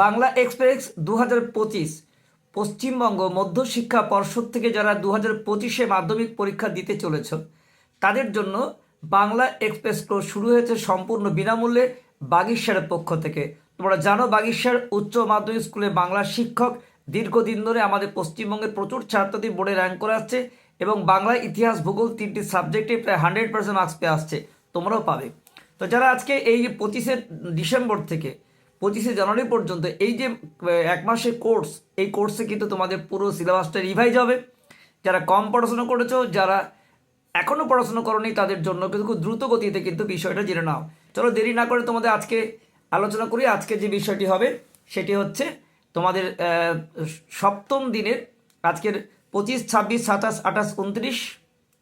Bangla express দু হাজার পঁচিশ, পশ্চিমবঙ্গ মধ্যশিক্ষা পর্ষদ থেকে যারা দু হাজার পঁচিশে মাধ্যমিক পরীক্ষা দিতে চলেছ তাদের জন্য বাংলা এক্সপ্রেস কোর্স শুরু হয়েছে সম্পূর্ণ বিনামূল্যে বাগিসারের পক্ষ থেকে। তোমরা জানো বাগিসার উচ্চ মাধ্যমিক স্কুলে বাংলা শিক্ষক দীর্ঘদিন ধরে আমাদের পশ্চিমবঙ্গের প্রচুর ছাত্রছাত্রী বোর্ডে র্যাঙ্ক করে আসছে এবং বাংলা ইতিহাস ভূগোল তিনটি সাবজেক্টে প্রায় হান্ড্রেড পার্সেন্ট মার্কস পেয়ে আসছে। তোমরাও পাবে। তো যারা আজকে এই যে পঁচিশে ডিসেম্বর থেকে পঁচিশে জানুয়ারি পর্যন্ত এই যে এক মাসের কোর্স এই কোর্সে কিন্তু তোমাদের পুরো সিলেবাসটা রিভাইজ হবে। যারা কম পড়াশোনা করেছ, যারা এখনও পড়াশোনা করনি, তাদের জন্য কিন্তু খুব দ্রুত গতিতে কিন্তু বিষয়টা জেনে নাও। চলো দেরি না করে তোমাদের আজকে আলোচনা করি। আজকে যে বিষয়টি হবে, সেটি হচ্ছে তোমাদের সপ্তম দিনের, আজকের পঁচিশ, ছাব্বিশ, সাতাশ, আঠাশ, উনত্রিশ,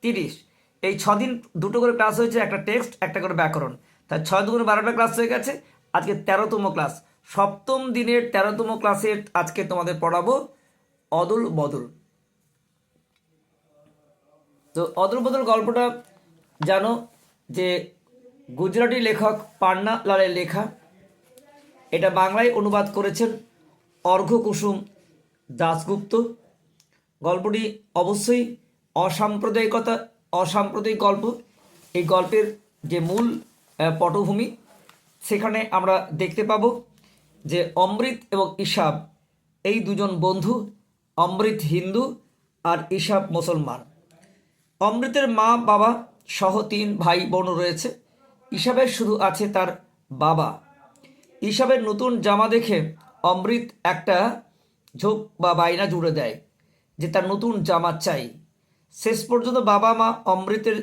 তিরিশ। এই ছদিন দুটো করে ক্লাস হয়েছে, একটা টেক্সট একটা করে ব্যাকরণ। তাই ছয় দুগুণে বারোটা ক্লাস হয়ে গেছে। আজকে তেরোতম ক্লাস সপ্তম দিনের তেরোতম ক্লাসের আজকে তোমাদের পড়াবো অদল বদল। তো অদল বদল গল্পটা জানো যে গুজরাটি লেখক পান্না লালের লেখা। এটা বাংলায় অনুবাদ করেছেন অর্ঘ্য কুসুম দাশগুপ্ত। গল্পটি অবশ্যই অসাম্প্রদায়িকতা, অসাম্প্রদায়িক গল্প। এই গল্পের যে মূল পটভূমি সেখানে আমরা দেখতে পাবো যে অমৃত এবং ইসাব এই দুজন বন্ধু, অমৃত হিন্দু আর ইসাব মুসলমান। অমৃতের মা, বাবা সহ তিন ভাই বোন রয়েছে। ইসাবের শুধু আছে তার বাবা। ইসাবের নতুন জামা দেখে অমৃত একটা ঝোঁক বা বায়না জুড়ে দেয় যে তার নতুন জামা চাই। শেষ পর্যন্ত বাবা মা অমৃতের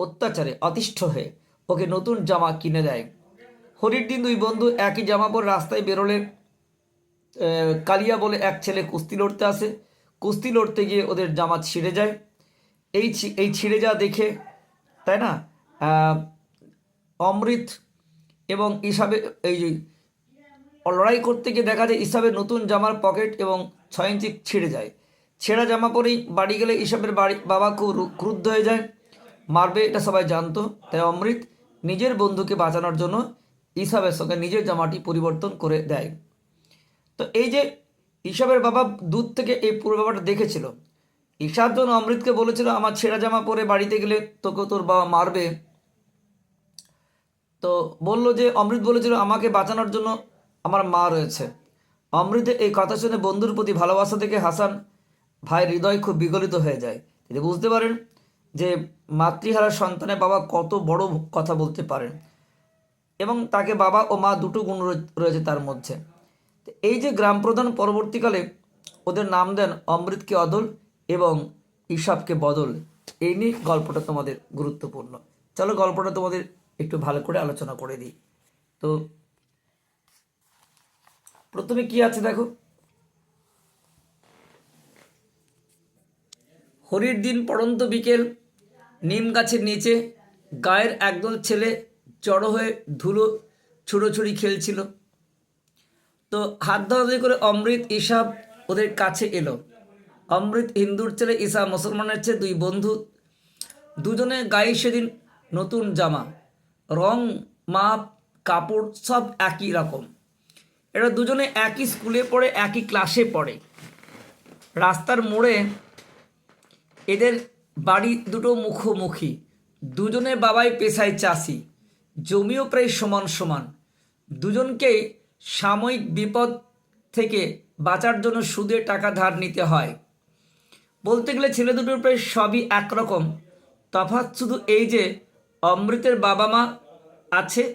অত্যাচারে অতিষ্ঠ হয়ে ওকে নতুন জামা কিনে দেয়। হোলির দিন দুই বন্ধু একই জামা পরে রাস্তায় বেরোলে কালিয়া বলে এক ছেলে কুস্তি লড়তে আসে। কুস্তি লড়তে গিয়ে ওদের জামা ছিঁড়ে যায়। এই এই ছিঁড়ে যাওয়া দেখে, তাই না? অমৃত এবং ইসাবে এই যে, লড়াই করতে গিয়ে দেখা যায় ইসাবের নতুন জামার পকেট এবং ছয় ইঞ্চি ছিঁড়ে যায়। ছেঁড়া জামা পরেই বাড়ি গেলে ইসাবের বাড়ি, বাবা খুব ক্রুদ্ধ হয়ে যায়। মারবে এটা সবাই জানতো। তাই অমৃত নিজের বন্ধুকে বাঁচানোর জন্য ইসাবের সঙ্গে নিজের জামাটি পরিবর্তন করে দেয়। তো এই যে ইসাবের বাবা দূর থেকে এই পুরো ব্যাপারটা দেখেছিল ইসাব যখন অমৃতকে বলেছিল, আমার ছেঁড়া জামা পরে বাড়িতে গেলে তোকে তোর বাবা মারবে। তো বলল যে, অমৃত বলেছিল, আমাকে বাঁচানোর জন্য আমার মা রয়েছে। অমৃতের এই কথা শুনে বন্ধুর প্রতি ভালোবাসা থেকে হাসান ভাই হৃদয় খুব বিগলিত হয়ে যায়। তিনি বুঝতে পারেন যে মাতৃহারা সন্তানের বাবা কত বড় কথা বলতে পারেন। এবং তাকে বাবা ও মা দুটো গুণ রয়েছে তার মধ্যে। এই যে গ্রাম প্রধান পরবর্তীকালে ওদের নাম দেন অমৃতকে অদল এবং ঈশাবকে বদল। এই নিয়ে গল্পটা তোমাদের গুরুত্বপূর্ণ। চলো গল্পটা তোমাদের একটু ভালো করে আলোচনা করে দিই। তো প্রথমে কি আছে দেখো? হরির দিন পড়ন্ত বিকেল নিম গাছের নিচে গায়ের একদল ছেলে জড়ো হয়ে ধুলো ছুড়োছুড়ি খেলছিল। তো হাত ধরাধরি করে অমৃত ইসাব ওদের কাছে এলো। অমৃত হিন্দুর ছেলে ঈশা মুসলমানের ছেলে দুই বন্ধু। দুজনে গায়ে সেদিন নতুন জামা, রং, মাপ, কাপড় সব একই রকম। এরা দুজনে একই স্কুলে পড়ে, একই ক্লাসে পড়ে। রাস্তার মোড়ে এদের বাড়ি দুটো মুখোমুখি। দুজনের বাবাই পেশায় চাষি। জমিও প্রায় সমান সমান। দুজনকেই সাময়িক বিপদ থেকে বাঁচার জন্য সুদে টাকা ধার নিতে হয়। বলতে গেলে ছেলে দুটোর প্রায় সবই একরকম। তফাৎ শুধু এই যে অমৃতের বাবা মা আছে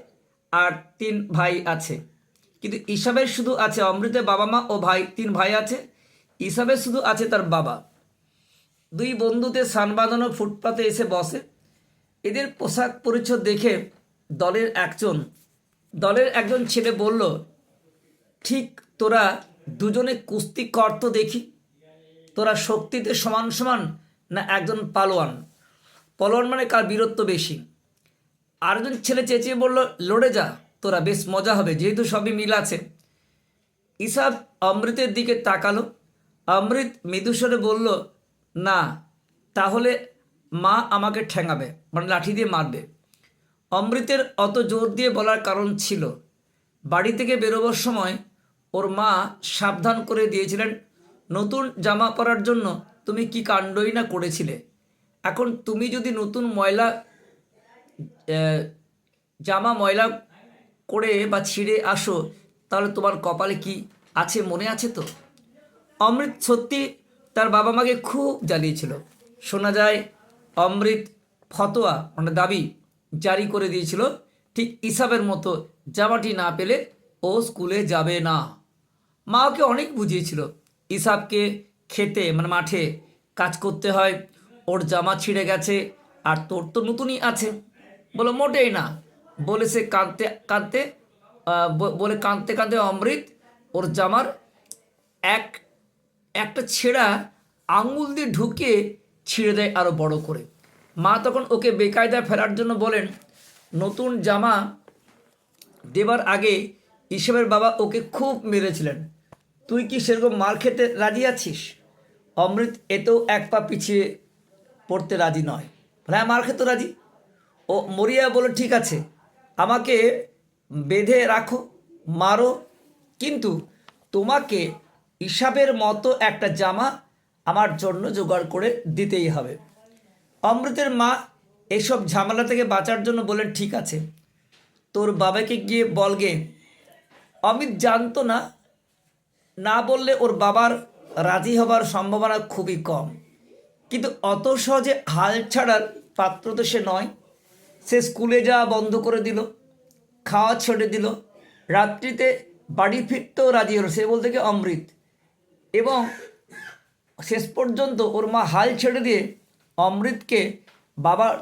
আর তিন ভাই আছে। কিন্তু ইসাবের শুধু আছে অমৃতের বাবা মা ও ভাই, তিন ভাই আছে। ইসাবের শুধু আছে তার বাবা। দুই বন্ধুতে সান ফুটপাতে এসে বসে। এদের পোশাক পরিচ্ছদ দেখে দলের একজন দলের একজন ছেলে বলল, ঠিক তোরা দুজনে কুস্তি কর তো দেখি, তোরা শক্তিতে সমান সমান না একজন পালোয়ান? পালোয়ান মানে কার বীরত্ব বেশি? আরেকজন ছেলে চেঁচিয়ে বলল, লড়ে যা, তোরা বেশ মজা হবে, যেহেতু সবই মিল আছে। ইসাব অমৃতের দিকে তাকালো। অমৃত মৃদুস্বরে বলল না, তাহলে মা আমাকে ঠেঙাবে মানে লাঠি দিয়ে মারবে। অমৃতের অত জোর দিয়ে বলার কারণ ছিল, বাড়ি থেকে বেরোবার সময় ওর মা সাবধান করে দিয়েছিলেন, নতুন জামা পরার জন্য তুমি কি কাণ্ডই না করেছিলে? এখন তুমি যদি নতুন ময়লা জামা ময়লা করে বা ছিঁড়ে আসো, তাহলে তোমার কপালে কি আছে, মনে আছে তো? অমৃত সত্যি তার বাবা মাকে খুব জ্বালিয়েছিল শোনা যায়, অমৃত ফতোয়া মানে দাবি জারি করে দিয়েছিল। ঠিক ইসাবের মতো জামাটি না পেলে ও স্কুলে যাবে না। মা ওকে অনেক বুঝিয়েছিল। ইসাবকে খেতে মানে মাঠে কাজ করতে হয়। ওর জামা ছিঁড়ে গেছে, আর তোর তো নতুনই আছে। বলো, মোটেই না। বলে সে কাঁদতে কাঁদতে বলে কাঁদতে কাঁদতে অমৃত ওর জামার এক একটা ছেঁড়া আঙুল দিয়ে ঢুকে ছিঁড়ে দেয় আরও বড় করে। মা তখন ওকে বেকায়দায় ফেরার জন্য বলেন, নতুন জামা দেবার আগে ঈশবের বাবা ওকে খুব মেরেছিলেন। তুই কি সেরকম মার খেতে রাজি আছিস? অমৃত এতেও এক পা পিছিয়ে পড়তে রাজি নয়। হ্যাঁ মার খেতে রাজি। ও মরিয়া বলে, ঠিক আছে, আমাকে বেঁধে রাখো, মারো, কিন্তু তোমাকে ইসাবের মতো একটা জামা আমার জন্য জোগাড় করে দিতেই হবে। অমৃতের মা এসব ঝামেলা থেকে বাঁচার জন্য বলেন ঠিক আছে। তোর বাবাকে গিয়ে বলগে অমিত জানতো না না বললে ওর বাবার রাজি হবার সম্ভাবনা খুবই কম। কিন্তু অত সহজে হাল ছাড়ার পাত্র তো সে নয়। সে স্কুলে যাওয়া বন্ধ করে দিল, খাওয়া ছেড়ে দিল। রাত্রিতে বাড়ি ফিরতেও রাজি হলো সে বলতে কি অমৃত এবং শেষ পর্যন্ত ওর মা হাল ছেড়ে দিয়ে অমৃতকে বাবার,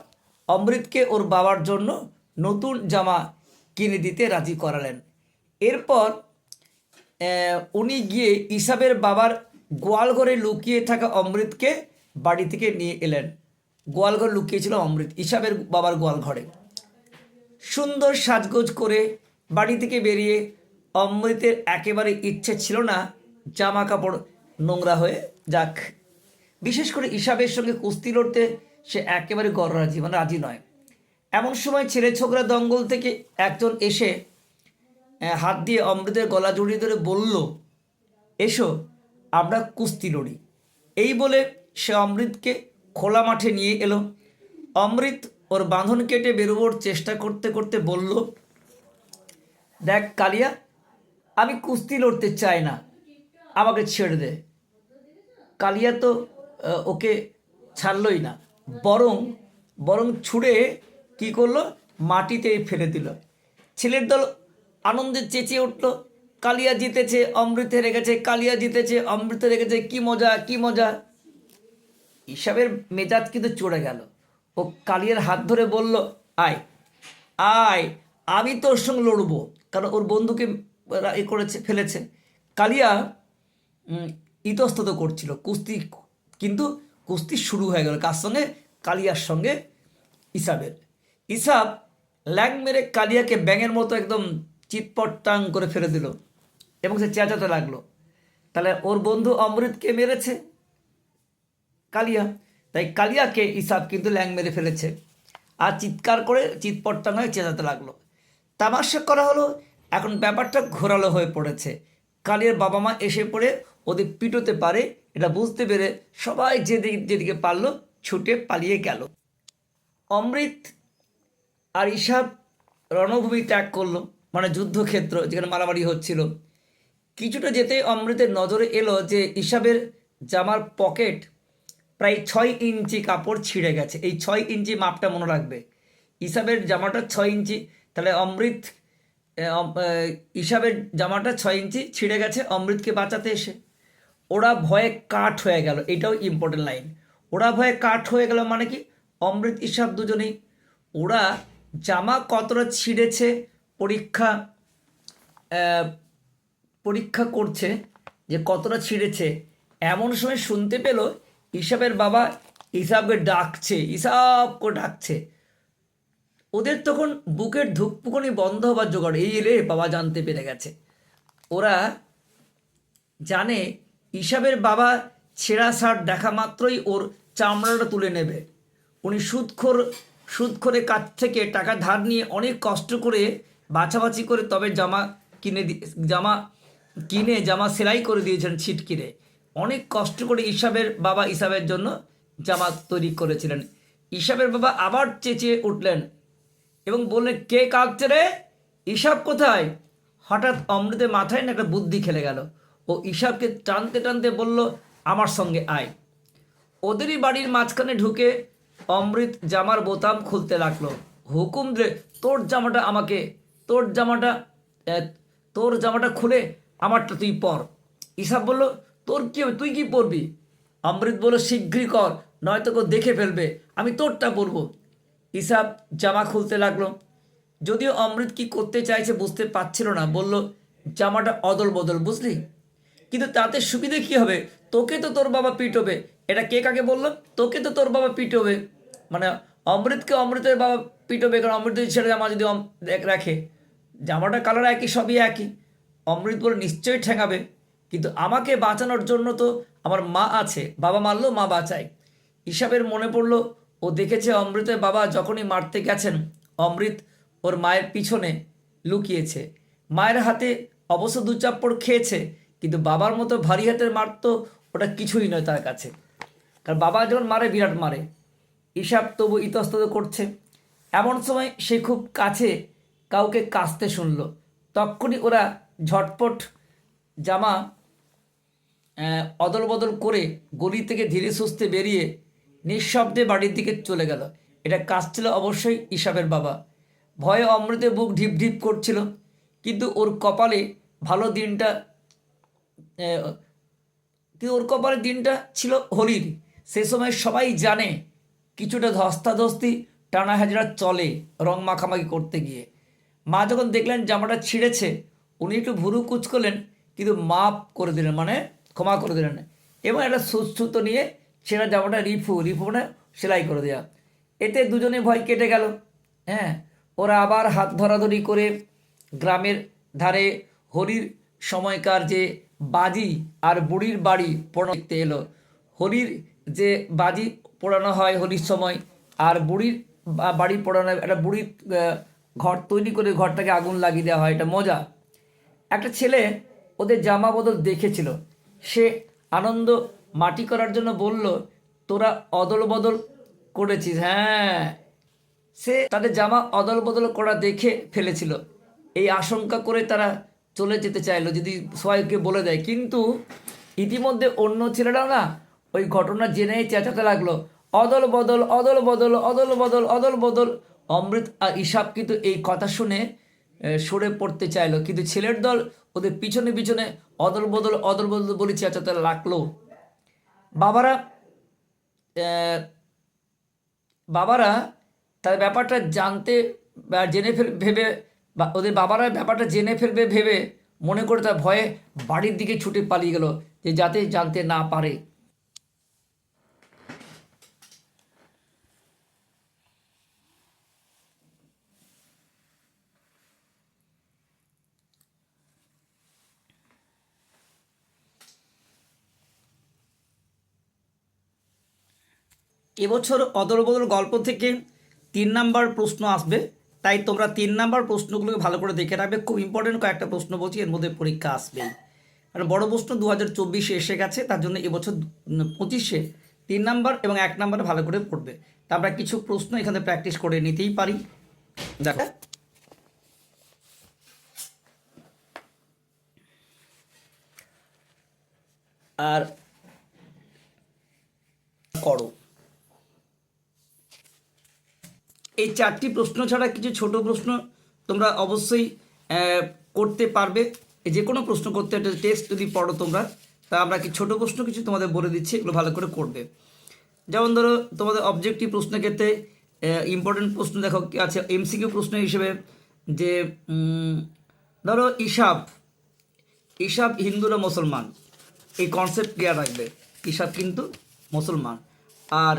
অমৃতকে ওর বাবার জন্য নতুন জামা কিনে দিতে রাজি করালেন। এরপর উনি গিয়ে ইসাবের বাবার গোয়ালঘরে লুকিয়ে থাকা অমৃতকে বাড়ি থেকে নিয়ে এলেন। গোয়ালঘর লুকিয়েছিল অমৃত, ইসাবের বাবার গোয়ালঘরে। সুন্দর সাজগোজ করে বাড়ি থেকে বেরিয়ে অমৃতের একেবারে ইচ্ছে ছিল না জামা কাপড় নোংরা হয়ে যাক। বিশেষ করে ইসাবের সঙ্গে কুস্তি লড়তে সে একেবারে গড় রাজি মানে রাজি নয়। এমন সময় ছেলে ছোকরা দঙ্গল থেকে একজন এসে হাত দিয়ে অমৃতের গলা জড়িয়ে ধরে বলল, এসো, আমরা কুস্তি লড়ি। এই বলে সে অমৃতকে খোলা মাঠে নিয়ে এলো। অমৃত ওর বাঁধন কেটে বেরোবার চেষ্টা করতে করতে বলল, দেখ কালিয়া, আমি কুস্তি লড়তে চাই না। আমাকে ছেড়ে দে। কালিয়া তো ওকে ছাড়লই না। বরং বরং ছুঁড়ে কি করল? মাটিতে ফেলে দিল। ছেলের দল আনন্দে চেঁচিয়ে উঠল, কালিয়া জিতেছে, অমৃত হেরে গেছে কালিয়া জিতেছে, অমৃত হেরে গেছে কি মজা কি মজা। হিসাবের মেজাজ কিন্তু চড়ে গেল। ও কালিয়ার হাত ধরে বলল, আয় আয়, আমি তোর সঙ্গে লড়বো। কারণ ওর বন্ধুকে এ করেছে, ফেলেছে। কালিয়া ইতস্তত করছিল কুস্তি, কিন্তু কুস্তি শুরু হয়ে গেল কার সঙ্গে? কালিয়ার সঙ্গে ইসাবের। ইসাব ল্যাং মেরে কালিয়াকে ব্যাঙের মতো একদম চিৎপট টাং করে ফেলে দিল এবং সে চেঁচাতে লাগল। তাহলে ওর বন্ধু অমৃতকে মেরেছে? কালিয়া। তাই কালিয়াকে ইসাব কিন্তু ল্যাং মেরে ফেলেছে আর চিৎকার করে চিৎপট টাং হয়ে চেঁচাতে লাগল। তামাশা করা হলো, এখন ব্যাপারটা ঘোরালো হয়ে পড়েছে। কালিয়ার বাবা মা এসে পড়ে ওদের পিটোতে পারে, এটা বুঝতে পেরে সবাই যেদিকে যেদিকে পারল ছুটে পালিয়ে গেল। অমৃত আর ইসাব রণভূমি ত্যাগ করল মানে যুদ্ধক্ষেত্র যেখানে মারামারি হচ্ছিল। কিছুটা যেতে অমৃতের নজরে এলো যে ইসাবের জামার পকেট প্রায় ছয় ইঞ্চি কাপড় ছিঁড়ে গেছে। এই ছয় ইঞ্চি মাপটা মনে রাখবে। ইসাবের জামাটা ছয় ইঞ্চি, তাহলে অমৃত অম- ইসাবের জামাটা ছয় ইঞ্চি ছিঁড়ে গেছে, অমৃতকে বাঁচাতে এসে। ওরা ভয়ে কাঠ হয়ে গেল, এটাও ইম্পর্টেন্ট লাইন ওরা ভয়ে কাঠ হয়ে গেল মানে কি? অমৃত ইসাব দুজনেই। ওরা জামা কতটা ছিঁড়েছে, পরীক্ষা পরীক্ষা করছে যে কতটা ছিঁড়েছে, এমন সময় শুনতে পেল ইসাবের বাবা ইসাবকে ডাকছে ইসাবকে ডাকছে। ওদের তখন বুকের ধুকপুকনি বন্ধ হবার জোগাড়, এই এলে বাবা জানতে পেরে গেছে। ওরা জানে ইসাবের বাবা ছেঁড়া শার্ট দেখা মাত্রই ওর চামড়াটা তুলে নেবে। উনি সুদখোর সুদখোরের কাছ থেকে টাকা ধার নিয়ে অনেক কষ্ট করে বাছাবাছি করে তবে জামা কিনে জামা কিনে, জামা সেলাই করে দিয়েছেন ছিটকিরে। অনেক কষ্ট করে ইসাবের বাবা ইসাবের জন্য জামা তৈরি করেছিলেন। ইসাবের বাবা আবার চেঁচিয়ে উঠলেন এবং বললেন, কে কাঁদছে রে? ইসাব কোথায়? হঠাৎ অমৃতের মাথায় না একটা বুদ্ধি খেলে গেল। ও ইসাবকে টানতে টানতে বলল, আমার সঙ্গে আয়। ওদেরই বাড়ির মাঝখানে ঢুকে অমৃত জামার বোতাম খুলতে লাগল। হুকুম দে তোর জামাটা আমাকে, তোর জামাটা তোর জামাটা খুলে আমারটা তুই পর। ইসাব বলল, তোর কি হবে? তুই কি পরবি? অমৃত বলল, শীঘ্রই কর, নয়তো কেউ দেখে ফেলবে, আমি তোরটা পরবো। ইসাব জামা খুলতে লাগল। যদিও অমৃত কি করতে চাইছে বুঝতে পারছিল না, বলল, জামাটা অদল বদল বুঝলি? কিন্তু তাতে সুবিধে কি হবে? তোকে তো তোর বাবা পিটবে এটা কে কাকে বলল? তোকে তো তোর বাবা পিটবে মানে অমৃতকে অমৃতের বাবা পিটবে কারণ অমৃতের ছেড়ে জামা যদি রাখে, জামাটা কালার একই, সবই একই। অমৃত বলে নিশ্চয়ই ঠেঙাবে কিন্তু আমাকে বাঁচানোর জন্য তো আমার মা আছে। বাবা মারলো, মা বাঁচায়। হিসাবের মনে পড়ল, ও দেখেছে অমৃতের বাবা যখনই মারতে গেছেন, অমৃত ওর মায়ের পিছনে লুকিয়েছে। মায়ের হাতে অবশ্য দু চাপ্পড় খেয়েছে কিন্তু বাবার মতো ভারী হাতের মার তো ওটা কিছুই নয় তার কাছে। কারণ বাবা যখন মারে, বিরাট মারে। হিসাব তবু ইতস্তত করছে। এমন সময় সে খুব কাছে কাউকে কাশতে শুনল। তখনই ওরা ঝটপট জামা অদল বদল করে গলি থেকে ধীরে সুস্থে বেরিয়ে নিঃশব্দে বাড়ির দিকে চলে গেল। এটা কাজ ছিল অবশ্যই ইসাবের বাবা। ভয়ে অমৃতে বুক ঢিপ ঢিপ করছিল। কিন্তু ওর কপালে ভালো দিনটা কিন্তু ওর কপালে দিনটা ছিল হোলির? সে সময় সবাই জানে কিছুটা ধস্তাধস্তি টানা হাজরা চলে রং মাখামাখি করতে গিয়ে। মা যখন দেখলেন জামাটা ছিঁড়েছে, উনি একটু ভুরু কুচ করলেন, কিন্তু মাপ করে দিলেন মানে ক্ষমা করে দিলেন। এবং একটা সুস্থুতো নিয়ে ছেঁড়া জামাটা রিফু রিফু মানে সেলাই করে দেওয়া এতে দুজনে ভয় কেটে গেল। হ্যাঁ ওরা আবার হাত ধরাধরি করে গ্রামের ধারে হরির সময়কার যে বাজি আর বুড়ির বাড়ি পোড়ানো দেখতে এলো। হোলির যে বাজি পোড়ানো হয় হোলির সময়, আর বুড়ির বাড়ি পোড়ানো, একটা বুড়ির ঘর তৈরি করে ঘরটাকে আগুন লাগিয়ে দেওয়া হয়, এটা মজা। একটা ছেলে ওদের জামা বদল দেখেছিল। সে আনন্দ মাটি করার জন্য বলল, তোরা অদল বদল করেছিস। হ্যাঁ সে তাদের জামা অদল বদল করা দেখে ফেলেছিল। এই আশঙ্কা করে তারা চলে যেতে চাইলো, যদি সবাইকে বলে দেয়। কিন্তু ইতিমধ্যে অন্য ছেলেরাও না ওই ঘটনা জেনেই চেঁচাতে লাগল। অদল বদল অদল বদল অদল বদল অদল বদল। অমৃত আর ইসাব কিন্তু এই কথা শুনে সরে পড়তে চাইলো। কিন্তু ছেলের দল ওদের পিছনে পিছনে অদল বদল অদল বদল বলে চেঁচাতে লাগল। বাবারা বাবারা, তার ব্যাপারটা জানতে জেনে ফেল, ভেবে বা ওদের বাবারা ব্যাপারটা জেনে ফেলবে, ভেবে মনে করে তার ভয়ে বাড়ির দিকে ছুটে পালিয়ে গেল যে যাতে জানতে না পারে। এবছর অদল বদল গল্প থেকে তিন নাম্বার প্রশ্ন আসবে। তাই তোমরা তিন নাম্বার প্রশ্নগুলোকে ভালো করে দেখে রাখবে। খুব ইম্পর্টেন্ট কয়েকটা প্রশ্ন বলছি, এর মধ্যে পরীক্ষা আসবেই। কারণ বড় প্রশ্ন দু হাজার চব্বিশে এসে গেছে, তার জন্য এবছর পঁচিশে তিন নাম্বার এবং এক নাম্বারে ভালো করে পড়বে। তা আমরা কিছু প্রশ্ন এখানে প্র্যাকটিস করে নিতেই পারি। দেখো। আর করো। এই চারটি প্রশ্ন ছাড়া কিছু ছোট প্রশ্ন তোমরা অবশ্যই করতে পারবে। যে কোনো প্রশ্ন করতে একটা টেস্ট যদি পড়ো তোমরা, তা আমরা কি ছোট প্রশ্ন কিছু তোমাদের বলে দিচ্ছি, এগুলো ভালো করে করবে। যেমন ধরো, তোমাদের অবজেক্টিভ প্রশ্নের ক্ষেত্রে ইম্পর্টেন্ট প্রশ্ন দেখো, কি আছে? এমসিকিউ প্রশ্ন হিসেবে যে ধরো ইসাব ইসাব হিন্দুরা মুসলমান? এই কনসেপ্ট ক্লিয়ার রাখবে ইসাব কিন্তু মুসলমান। আর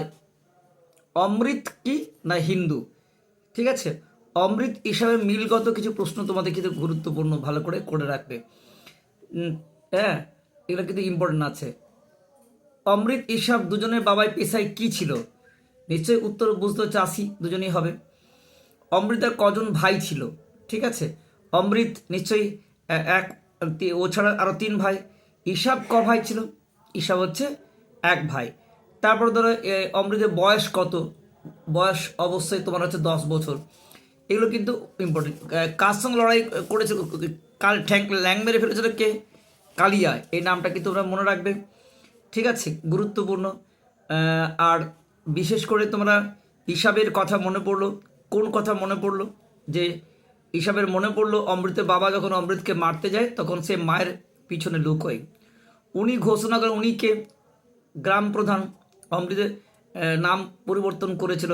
অমৃত কি না হিন্দু? ঠিক আছে? অমৃত হিসাবে মিলগত কিছু প্রশ্ন তোমাদের কিন্তু গুরুত্বপূর্ণ ভালো করে করে রাখবে। হ্যাঁ এগুলো কিন্তু ইম্পর্টেন্ট আছে। অমৃত ইসাব দুজনের বাবাই পেশায় কি ছিল? নিশ্চয়ই উত্তর বুঝতে চাষি দুজনেই হবে। অমৃতার কজন ভাই ছিল? ঠিক আছে? অমৃত নিশ্চয়ই এক ও ছাড়া আরও তিন ভাই। ইসাব ক ভাই ছিল? ইসাব হচ্ছে এক ভাই। তারপর ধরো অমৃতের বয়স কত? বয়স অবশ্যই তোমার হচ্ছে দশ বছর। এগুলো কিন্তু ইম্পর্টেন্ট কার সঙ্গে লড়াই করেছিল কাল ঠ্যাং ল্যাং মেরে ফেলেছিল কে? কালিয়া। এই নামটা কিন্তু তোমরা মনে রাখবে? ঠিক আছে, গুরুত্বপূর্ণ। আর বিশেষ করে তোমরা হিসাবের কথা মনে পড়ল। কোন কথা মনে পড়ল? যে হিসাবের মনে পড়ল অমৃতের বাবা যখন অমৃতকে মারতে যায়, তখন সে মায়ের পিছনে লুকোয় উনি ঘোষণা করেন, উনি কে? গ্রাম প্রধান অমৃতের নাম পরিবর্তন করেছিল।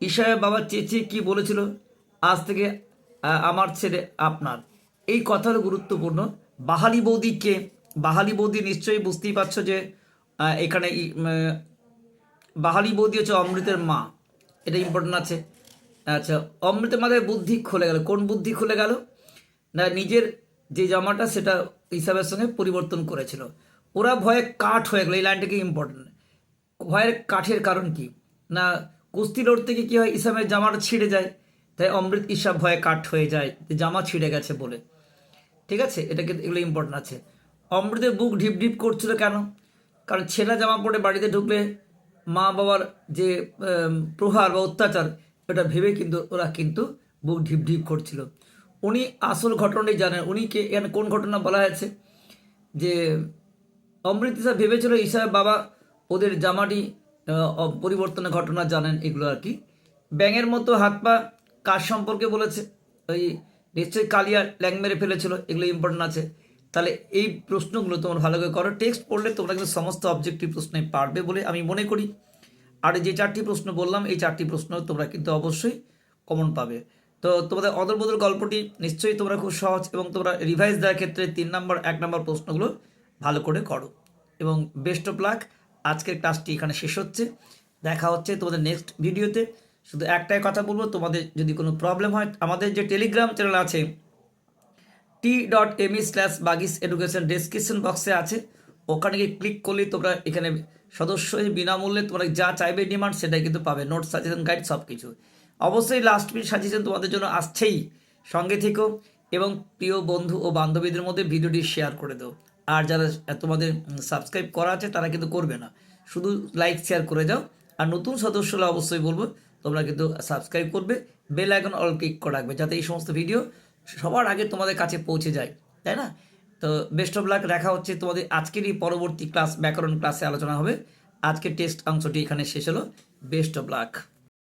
ঈশায়ের বাবা চেঁচিয়ে কি বলেছিল? আজ থেকে আমার ছেলে আপনার। এই কথাটা গুরুত্বপূর্ণ। বাহালি বৌদি কে? বাহালি বৌদি নিশ্চয়ই বুঝতেই পারছ যে এখানে বাহালি বৌদি হচ্ছে অমৃতের মা। এটা ইম্পর্টেন্ট আছে। আচ্ছা অমৃতের মাথায় বুদ্ধি খুলে গেল। কোন বুদ্ধি খুলে গেল? না, নিজের যে জামাটা সেটা হিসাবের সঙ্গে পরিবর্তন করেছিল। ওরা ভয়ে কাঠ হয়ে গেলো। এই লাইনটা কি ইম্পর্টেন্ট ভয়ের কাঠের কারণ কি? না, কুস্তি লড়তে গিয়ে কী হয়, ইসামের জামাটা ছিঁড়ে যায়, তাই অমৃত ইসাব ভয়ে কাঠ হয়ে যায়, যে জামা ছিঁড়ে গেছে বলে। ঠিক আছে? এটা কিন্তু এগুলো ইম্পর্টেন্ট আছে। অমৃতের বুক ঢিপ ঢিপ করছিল কেন? কারণ ছেঁড়া জামা পরে বাড়িতে ঢুকলে মা বাবার যে প্রহার বা অত্যাচার, এটা ভেবে কিন্তু ওরা কিন্তু বুক ঢিপ ঢিপ করছিল। উনি আসল ঘটনাটি জানেন। উনি কে, এখানে কোন ঘটনা বলা হয়েছে? যে, অমৃত ইসা ভেবেছিল ঈশার বাবা ওদের জামাটি পরিবর্তনের ঘটনা জানেন এগুলো আর কি। ব্যাঙের মতো হাত পা কার সম্পর্কে বলেছে? ওই নিশ্চয়ই কালিয়া ল্যাং মেরে ফেলেছিল এগুলো ইম্পর্টেন্ট আছে। তাহলে এই প্রশ্নগুলো তোমার ভালো করে করো। টেক্সট পড়লে তোমরা কিন্তু সমস্ত অবজেক্টিভ প্রশ্নে পারবে বলে আমি মনে করি। আর যে চারটি প্রশ্ন বললাম, এই চারটি প্রশ্ন তোমরা কিন্তু অবশ্যই কমন পাবে। তো তোমাদের অদল বদল গল্পটি নিশ্চয়ই তোমরা খুব সহজ এবং তোমরা রিভাইজ দেওয়ার ক্ষেত্রে তিন নম্বর, এক নম্বর প্রশ্নগুলো ভালো করে করো। এবং বেস্ট অফ লাক আজকের ক্লাসটি এখানে শেষ হচ্ছে। দেখা হচ্ছে তোমাদের নেক্সট ভিডিওতে। শুধু একটাই কথা বলব, তোমাদের যদি কোনো প্রবলেম হয়, আমাদের যে টেলিগ্রাম চ্যানেল আছে T dot M E slash বাগিস education description বক্সে আছে। ওখানে গিয়ে ক্লিক করলেই তোমরা এখানে সদস্য বিনামূল্যে তোমরা যা চাইবে ডিমান্ড সেটাই কিন্তু পাবে। নোট সাজেশন গাইড সব কিছু অবশ্যই লাস্ট মিনিট সাজেশন তোমাদের জন্য আসছেই। সঙ্গে থেকো এবং প্রিয় বন্ধু ও বান্ধবীদের মধ্যে ভিডিওটি শেয়ার করে দাও। আর যারা তোমাদের সাবস্ক্রাইব করা আছে, তারা কিন্তু করবে না। শুধু লাইক শেয়ার করে যাও। আর নতুন সদস্যরা অবশ্যই বলব, তোমরা কিন্তু সাবস্ক্রাইব করবে বেল আইকন অল ক্লিক করে রাখবে, যাতে এই সমস্ত ভিডিও সবার আগে তোমাদের কাছে পৌঁছে যায়, তাই না? তো বেস্ট অফ লাক দেখা হচ্ছে তোমাদের আজকেরই পরবর্তী ক্লাস ব্যাকরণ ক্লাসে আলোচনা হবে। আজকের টেস্ট অংশটি এখানে শেষ হলো। Best of luck